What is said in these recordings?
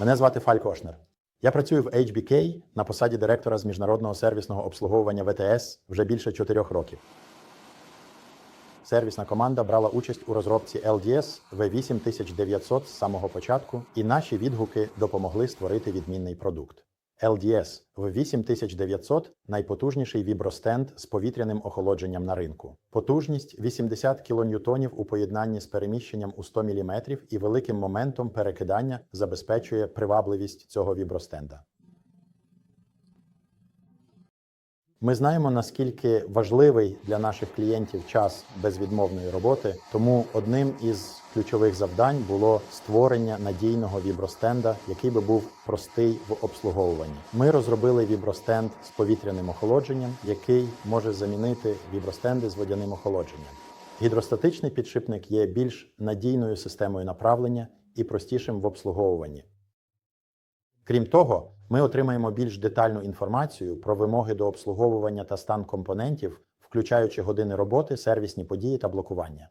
Мене звати Фальк Ошнер. Я працюю в HBK на посаді директора з міжнародного сервісного обслуговування ВТС вже більше чотирьох років. Сервісна команда брала участь у розробці LDS V8900 з самого початку, і наші відгуки допомогли створити відмінний продукт. LDS в 8900 – найпотужніший вібростенд з повітряним охолодженням на ринку. Потужність 80 кН у поєднанні з переміщенням у 100 мм і великим моментом перекидання забезпечує привабливість цього вібростенда. Ми знаємо, наскільки важливий для наших клієнтів час безвідмовної роботи, тому одним із ключових завдань було створення надійного вібростенда, який би був простий в обслуговуванні. Ми розробили вібростенд з повітряним охолодженням, який може замінити вібростенди з водяним охолодженням. Гідростатичний підшипник є більш надійною системою направлення і простішим в обслуговуванні. Крім того, ми отримаємо більш детальну інформацію про вимоги до обслуговування та стан компонентів, включаючи години роботи, сервісні події та блокування.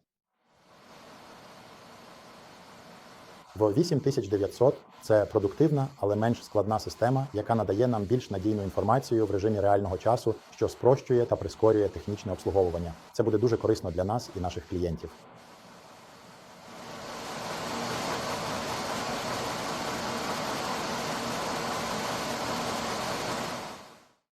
В 8900 це продуктивна, але менш складна система, яка надає нам більш надійну інформацію в режимі реального часу, що спрощує та прискорює технічне обслуговування. Це буде дуже корисно для нас і наших клієнтів.